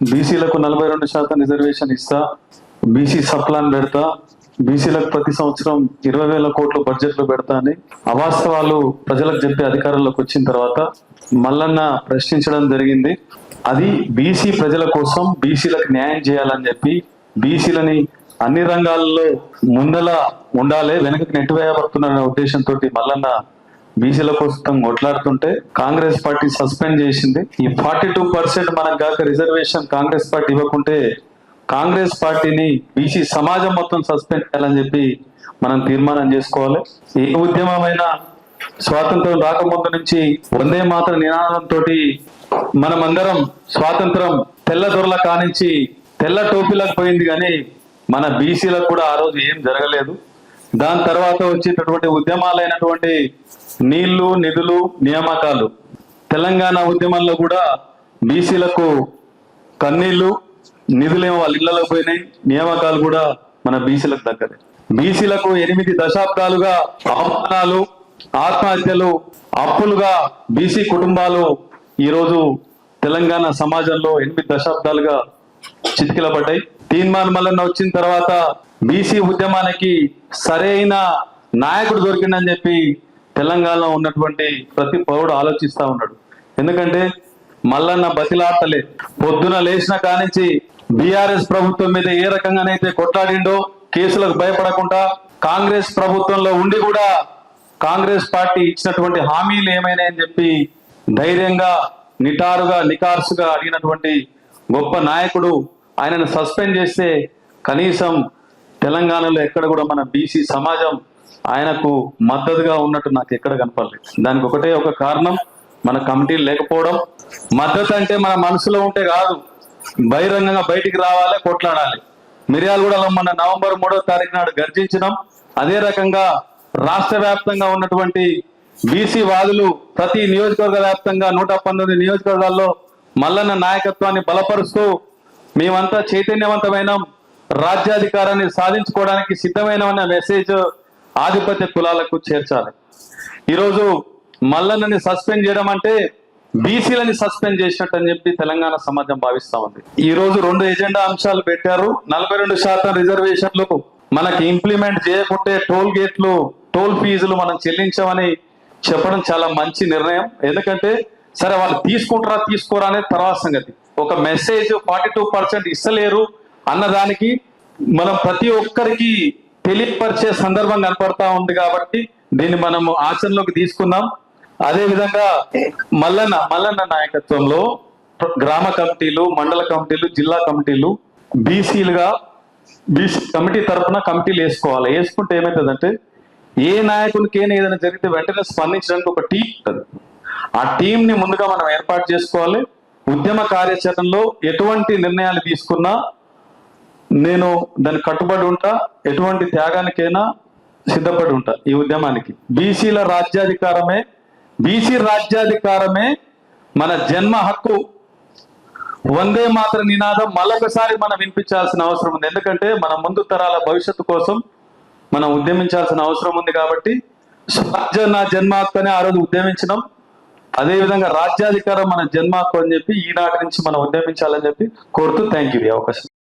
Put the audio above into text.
బీసీలకు నలభై రెండు శాతం రిజర్వేషన్ ఇస్తా బీసీ సప్లాన్ పెడతా బీసీలకు ప్రతి సంవత్సరం ఇరవై వేల కోట్లు బడ్జెట్లు పెడతా అని అవాస్తవాలు ప్రజలకు చెప్పి అధికారంలోకి వచ్చిన తర్వాత మల్లన్న ప్రశ్నించడం జరిగింది. అది బీసీ ప్రజల కోసం బీసీలకు న్యాయం చేయాలని చెప్పి బీసీలని అన్ని రంగాల్లో ముందల ఉండాలి వెనకకి నెట్టివేయబడుతున్న ఉద్దేశంతో మల్లన్న బీసీల కోసం కొట్లాడుతుంటే కాంగ్రెస్ పార్టీ సస్పెండ్ చేసింది. ఈ ఫార్టీ టూ పర్సెంట్ మనకు కాక రిజర్వేషన్ కాంగ్రెస్ పార్టీ ఇవ్వకుంటే కాంగ్రెస్ పార్టీని బీసీ సమాజం మొత్తం సస్పెండ్ చేయాలని చెప్పి మనం తీర్మానం చేసుకోవాలి. ఏ ఉద్యమమైన స్వాతంత్రం రాకముందు నుంచి వందే మాత్ర నినాదంతో మనమందరం స్వాతంత్రం తెల్ల దొరల కానించి తెల్ల టోపీలకు పోయింది కానీ మన బీసీలకు కూడా ఆ రోజు ఏం జరగలేదు. దాని తర్వాత వచ్చేటటువంటి ఉద్యమాలైనటువంటి నీళ్ళు నిధులు నియామకాలు. తెలంగాణ ఉద్యమంలో కూడా బీసీలకు కన్నీళ్ళు నిధులేమో వాళ్ళ ఇళ్ళలోకి పోయినాయి. నియామకాలు కూడా మన బీసీలకు దగ్గరే బీసీలకు ఎనిమిది దశాబ్దాలుగా అవమానాలు ఆత్మహత్యలు అప్పులుగా బీసీ కుటుంబాలు ఈరోజు తెలంగాణ సమాజంలో ఎనిమిది దశాబ్దాలుగా చితికిలబడ్డాయి. తీర్మానం మల్లన్న వచ్చిన తర్వాత బీసీ ఉద్యమానికి సరైన నాయకుడు దొరికిందని చెప్పి తెలంగాణలో ఉన్నటువంటి ప్రతి పౌరుడు ఆలోచిస్తా ఉన్నాడు. ఎందుకంటే మల్లన్న బతిలాడతలే. పొద్దున లేచిన కానించి బీఆర్ఎస్ ప్రభుత్వం మీద ఏ రకంగానైతే కొట్లాడిండో కేసులకు భయపడకుండా కాంగ్రెస్ ప్రభుత్వంలో ఉండి కూడా కాంగ్రెస్ పార్టీ ఇచ్చినటువంటి హామీలు ఏమైనా అని చెప్పి ధైర్యంగా నిటారుగా నికార్సుగా అడిగినటువంటి గొప్ప నాయకుడు ఆయనను సస్పెండ్ చేస్తే కనీసం తెలంగాణలో ఎక్కడ కూడా మన బీసీ సమాజం ఆయనకు మద్దతుగా ఉన్నట్టు నాకు ఎక్కడ కనపడలేదు. దానికి ఒకటే ఒక కారణం మన కమిటీలు లేకపోవడం. మద్దతు అంటే మన మనసులో ఉంటే కాదు బహిరంగంగా బయటికి రావాలి కొట్లాడాలి. మిర్యాలగూడలో మన నవంబర్ మూడో తారీఖు నాడు గర్జించినాం. అదే రకంగా రాష్ట్ర వ్యాప్తంగా ఉన్నటువంటి బీసీ వాదులు ప్రతి నియోజకవర్గ వ్యాప్తంగా నూట పంతొమ్మిది నియోజకవర్గాల్లో మల్లన్న నాయకత్వాన్ని బలపరుస్తూ మేమంతా చైతన్యవంతమైన. రాజ్యాధికారాన్ని సాధించుకోవడానికి సిద్ధమైన మెసేజ్ ఆధిపత్య కులాలకు చేర్చాలి. ఈరోజు మల్లన్నని సస్పెండ్ చేయడం అంటే బీసీలని సస్పెండ్ చేసినట్టు అని చెప్పి తెలంగాణ సమాజం భావిస్తా ఉంది. ఈ రోజు రెండు ఎజెండా అంశాలు పెట్టారు. నలభై రెండు శాతం రిజర్వేషన్లు మనకి ఇంప్లిమెంట్ చేయకుంటే టోల్ గేట్లు టోల్ ఫీజులు మనం చెల్లించామని చెప్పడం చాలా మంచి నిర్ణయం. ఎందుకంటే సరే వాళ్ళు తీసుకుంటారా తీసుకోరా అనేది తర్వాత సంగతి. ఒక మెసేజ్ ఫార్టీ టూ పర్సెంట్ ఇస్తలేరు అన్నదానికి మనం ప్రతి ఒక్కరికి తెలియపరిచే సందర్భం కనపడతా ఉంది కాబట్టి దీన్ని మనం ఆచరణలోకి తీసుకుందాం. అదే విధంగా మల్లన్న మల్లన్న నాయకత్వంలో గ్రామ కమిటీలు మండల కమిటీలు జిల్లా కమిటీలు బీసీలుగా బీసీ కమిటీ తరఫున కమిటీలు వేసుకోవాలి. వేసుకుంటే ఏమవుతుందంటే ఏ నాయకునికైనా ఏదైనా జరిగితే వెంటనే స్పందించడానికి ఒక టీం ఉంటుంది. ఆ టీం ని ముందుగా మనం ఏర్పాటు చేసుకోవాలి. ఉద్యమ కార్యాచరణలో ఎటువంటి నిర్ణయాలు తీసుకున్నా నేను దాన్ని కట్టుబడి ఉంటా ఎటువంటి త్యాగానికైనా సిద్ధపడి ఉంటా ఈ ఉద్యమానికి. బీసీల రాజ్యాధికారమే బీసీ రాజ్యాధికారమే మన జన్మ హక్కు. వందే మాత్ర నినాదం మరొకసారి మనం వినిపించాల్సిన అవసరం ఉంది. ఎందుకంటే మన ముందు తరాల భవిష్యత్తు కోసం మనం ఉద్యమించాల్సిన అవసరం ఉంది కాబట్టి స్వరాజ్య నా జన్మ హక్కు అని ఆ రోజు ఉద్యమించినాం. అదేవిధంగా రాజ్యాధికారం మన జన్మ హక్కు అని చెప్పి ఈనాటి నుంచి మనం ఉద్యమించాలని చెప్పి కోరుతూ థ్యాంక్ యూ అవకాశం.